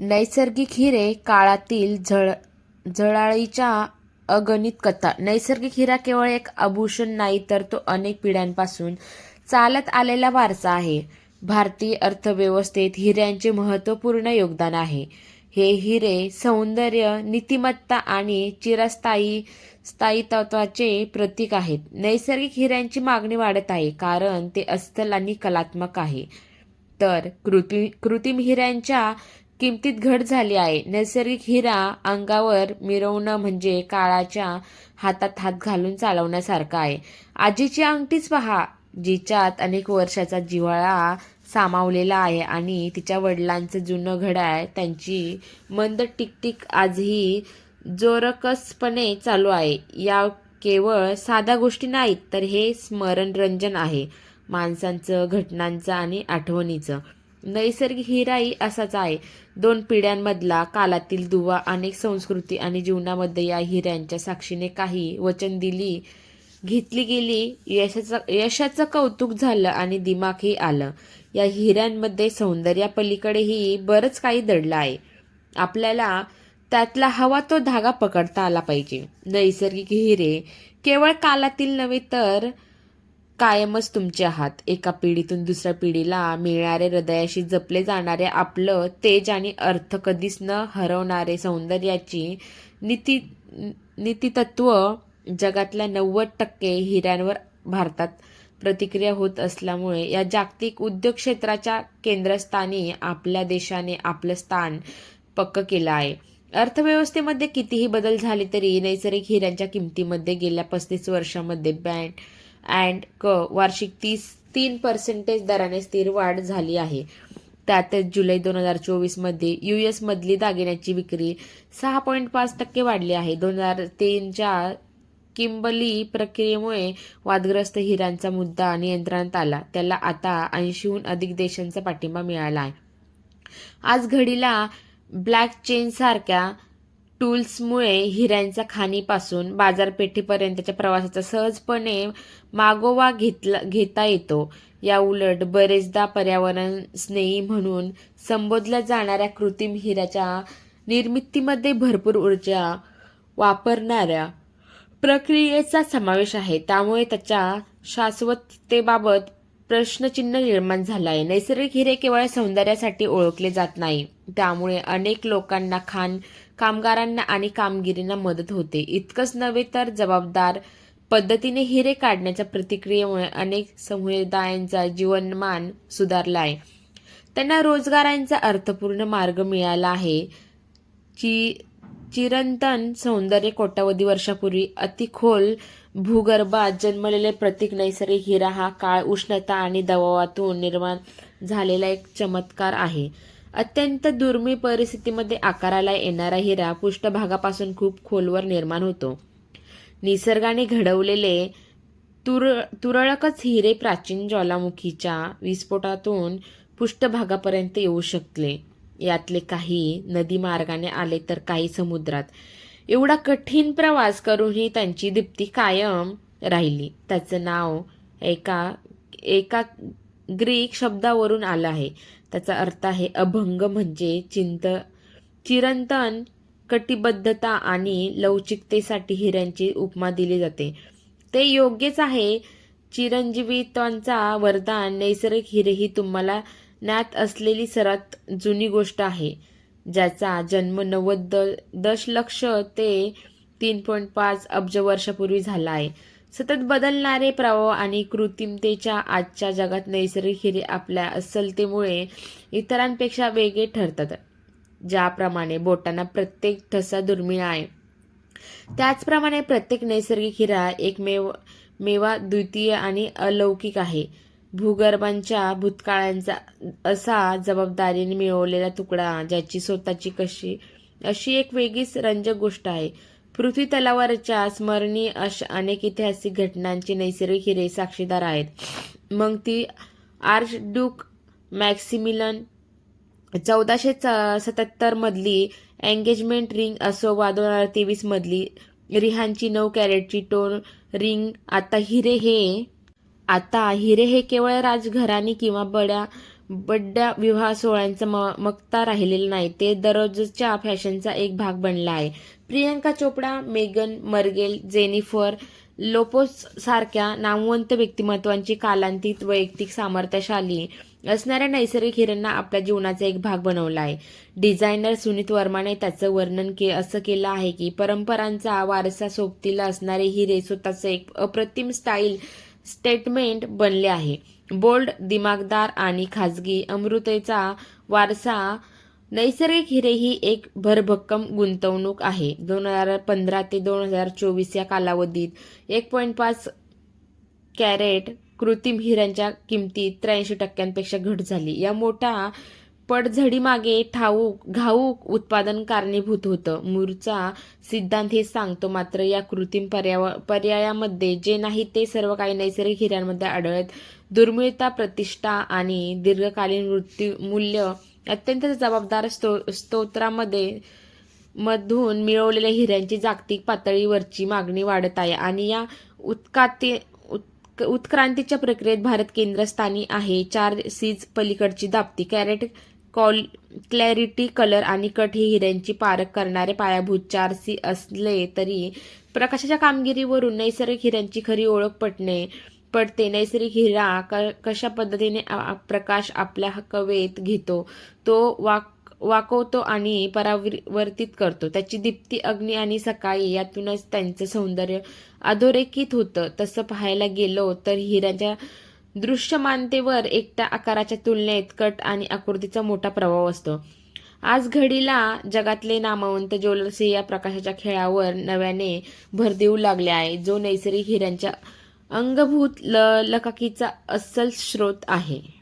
नैसर्गिक हिरे काळातील झळ झळाळीच्या अगणित कथा. नैसर्गिक हिरा केवळ एक आभूषण नाही तर तो अनेक पिढ्यांपासून चालत आलेला वारसा आहे. भारतीय अर्थव्यवस्थेत हिऱ्यांचे महत्त्वपूर्ण योगदान आहे. हे हिरे सौंदर्य नीतिमत्ता आणि चिरस्थायी स्थायित्वाचे प्रतीक आहेत. नैसर्गिक हिऱ्यांची मागणी वाढत आहे कारण ते अस्सल आणि कलात्मक आहे. तर कृती कृत्रिम हिऱ्यांच्या किमतीत घट झाली आहे. नैसर्गिक हिरा अंगावर मिरवणं म्हणजे काळाच्या हातात हात घालून चालवण्यासारखं आहे. आजीची अंगठीच पहा जिच्यात अनेक वर्षाचा जिव्हाळा सामावलेला आहे आणि तिच्या वडिलांचं जुनं घडाळ त्यांची मंद टिकटिक आजही जोरकसपणे चालू आहे. या केवळ साध्या गोष्टी नाहीत तर हे स्मरणरंजन आहे. माणसांचं घटनांचं आणि आठवणीचं. नैसर्गिक हिराही असाच आहे. दोन पिढ्यांमधला कालातील दुवा अनेक संस्कृती आणि जीवनामध्ये या हिऱ्यांच्या साक्षीने काही वचन दिली घेतली गेली यशाचं यशाचं कौतुक झालं आणि दिमागही आलं. या हिऱ्यांमध्ये सौंदर्यापलीकडेही बरंच काही दडलं आहे. आपल्याला त्यातला हवा तो धागा पकडता आला पाहिजे. नैसर्गिक हिरे केवळ कालातील नव्हे तर कायमच तुमचे आहात. एका पिढीतून दुसऱ्या पिढीला मिळणारे हृदयाशी जपले जाणारे आपलं तेज आणि अर्थ कधीच न हरवणारे सौंदर्याची नीती नीतितत्व जगातल्या नव्वद टक्के हिऱ्यांवर भारतात प्रतिक्रिया होत असल्यामुळे या जागतिक उद्योग क्षेत्राच्या केंद्रस्थानी आपल्या देशाने आपलं स्थान पक्क केलं आहे. अर्थव्यवस्थेमध्ये कितीही बदल झाले तरी नैसर्गिक हिऱ्यांच्या किमतीमध्ये गेल्या पस्तीस वर्षामध्ये बँड अँड क वार्षिक तीस तीन पर्सेंटेज दराने स्थिर वाढ झाली आहे. त्यातच जुलै दोन हजार चोवीसमध्ये यू एसमधली दागिन्याची विक्री सहा पॉईंट पाच टक्के वाढली आहे. दोन हजार तीनच्या किंबली प्रक्रियेमुळे वादग्रस्त हिऱ्यांचा मुद्दा नियंत्रणात आला. त्याला आता ऐंशीहून अधिक देशांचा पाठिंबा मिळाला आहे. आज घडीला ब्लॅक चेनसारख्या टूल्समुळे हिऱ्यांच्या खाणीपासून बाजारपेठेपर्यंतच्या प्रवासाचा सहजपणे मागोवा घेतला घेता येतो. या उलट बरेचदा पर्यावरण स्नेही म्हणून संबोधल्या जाणाऱ्या कृत्रिम हिऱ्याच्या निर्मितीमध्ये भरपूर ऊर्जा वापरणाऱ्या प्रक्रियेचा समावेश आहे. त्यामुळे त्याच्या शाश्वततेबाबत प्रश्नचिन्ह निर्माण झालं आहे नैसर्गिक हिरे केवळ सौंदर्यासाठी ओळखले जात नाही. त्यामुळे अनेक लोकांना खाण कामगारांना आणि कामगिरींना मदत होते. इतकंच नव्हे तर जबाबदार पद्धतीने हिरे काढण्याच्या प्रतिक्रियेमुळे अनेक समुदायांचा जीवनमान सुधारला आहे. त्यांना रोजगारांचा अर्थपूर्ण मार्ग मिळाला आहे. चि चिरंतन सौंदर्य कोट्यावधी वर्षापूर्वी अतिखोल भूगर्भात जन्मलेले प्रतीक नैसर्गिक हिरा हा काळ उष्णता आणि दबावातून निर्माण झालेला एक चमत्कार आहे. अत्यंत दुर्मिळ परिस्थितीमध्ये आकाराला येणारा हिरा पृष्ठभागापासून खूप खोलवर निर्माण होतो. निसर्गाने घडवलेले तुर तुरळकच हिरे प्राचीन ज्वालामुखीच्या विस्फोटातून पृष्ठभागापर्यंत येऊ शकले. यातले काही नदी मार्गाने आले तर काही समुद्रात. एवढा कठीण प्रवास करूनही त्यांची दीप्ती कायम राहिली. त्याचं नाव एका एका ग्रीक शब्दावरून आला आहे. त्याचा अर्थ आहे अभंग म्हणजे चिंत चिरंतन कटिबद्धता आणि लवचिकतेसाठी हिऱ्यांची उपमा दिली जाते. ते योग्यच आहे. चिरंजीवित्वांचा वरदान नैसर्गिक हिरे ही तुम्हाला ज्ञात असलेली सर्वात जुनी गोष्ट आहे ज्याचा जन्म नव्वद द दशलक्ष ते तीन पॉईंट पाच अब्ज वर्षापूर्वी झाला आहे. सतत बदलणारे प्रवाह आणि कृत्रिमतेच्या आजच्या जगात नैसर्गिक हिरे आपल्या अस्सलतेमुळे इतरांपेक्षा वेगळे ठरतात ज्याप्रमाणे बोटांना प्रत्येक ठसा दुर्मिळ आहे. त्याचप्रमाणे प्रत्येक नैसर्गिक हिरा एकमेव मेवा द्वितीय आणि अलौकिक आहे. भूगर्भांच्या भूतकाळांचा असा जबाबदारीने मिळवलेला तुकडा ज्याची स्वतःची कशी अशी एक वेगळीच रंजक गोष्ट आहे. पृथ्वी तलावरच्या स्मरणीय अशा अनेक ऐतिहासिक घटनांची नैसर्गिक हिरे साक्षीदार आहेत. मग ती आर्च ड्यूक मॅक्सिमिलन चौदाशे सत्याहत्तर मधली एंगेजमेंट रिंग असो वा दोन हजार तेवीस मधली रिहानची नऊ कॅरेटची टोन रिंग आता हिरे हे आता हिरे हे केवळ राजघराणी किंवा बड्या बड्या विवाह सोहळ्यांचा म मक्ता राहिलेला नाही. ते दररोजच्या फॅशनचा एक भाग बनला आहे. प्रियंका चोपडा मेगन मर्गेल जेनिफर लोपोस सारख्या नामवंत व्यक्तिमत्वांची कालांतीत वैयक्तिक सामर्थ्यशाली असणाऱ्या नैसर्गिक हिऱ्यांना आपल्या जीवनाचा एक भाग बनवला आहे. डिझायनर सुनीत वर्माने त्याचं वर्णन के असं केलं आहे की परंपरांचा वारसा सोबतीला असणारे हिरे स्वतःचं एक अप्रतिम स्टाईल स्टेटमेंट बनले आहे. बोल्ड दिमागदार आणि खाजगी अमृतेचा वारसा नैसर्गिक हिरे ही एक भरभक्कम गुंतवणूक आहे. दोन हजार पंधरा ते दोन हजार चोवीस या कालावधीत एक पॉईंट पाच कॅरेट कृत्रिम हिऱ्यांच्या किमतीत त्र्याऐंशी टक्क्यांपेक्षा घट झाली. या मोठ्या पडझडीमागे ठाऊक घाऊक उत्पादन कारणीभूत होतं. मूरचा सिद्धांत हे सांगतो मात्र या कृत्रिम पर्याव पर्यायामध्ये जे नाही ते सर्व काही नैसर्गिक हिऱ्यांमध्ये आढळत. दुर्मिळता प्रतिष्ठा आणि दीर्घकालीन मृत्यू मूल्य अत्यंत जबाबदार स्तो स्तोत्रामध्ये मधून मिळवलेल्या हिऱ्यांची जागतिक पातळीवरची मागणी वाढत आहे आणि या उत्काती उत्क उत्क्रांतीच्या प्रक्रियेत भारत केंद्रस्थानी आहे. चार सीज पलीकडची दाप्ती कॅरेट कॉल क्लॅरिटी कलर आणि कट हे हिऱ्यांची पारख करणारे पायाभूत चार सी असले तरी प्रकाशाच्या कामगिरीवरून नैसर्गिक हिऱ्यांची खरी ओळख पटणे पडते. नैसर्गिक हिरा क कशा पद्धतीने प्रकाश आपल्या कवेत घेतो तो वाक वाकवतो आणि परावर्तित करतो. त्याची दीप्ती अग्नी आणि सकाळी यातूनच त्यांचं सौंदर्य अधोरेखित होतं. तसं पाहायला गेलो तर हिऱ्याच्या दृश्यमानतेवर एकट्या आकाराच्या तुलनेत कट आणि आकृतीचा मोठा प्रभाव असतो. आज घडीला जगातले नामवंत ज्वेलर्स या प्रकाशाच्या खेळावर नव्याने भर देऊ लागले आहे. जो नैसर्गिक हिऱ्यांच्या अंगभूत ल लकाकीचा अस्सल स्रोत आहे.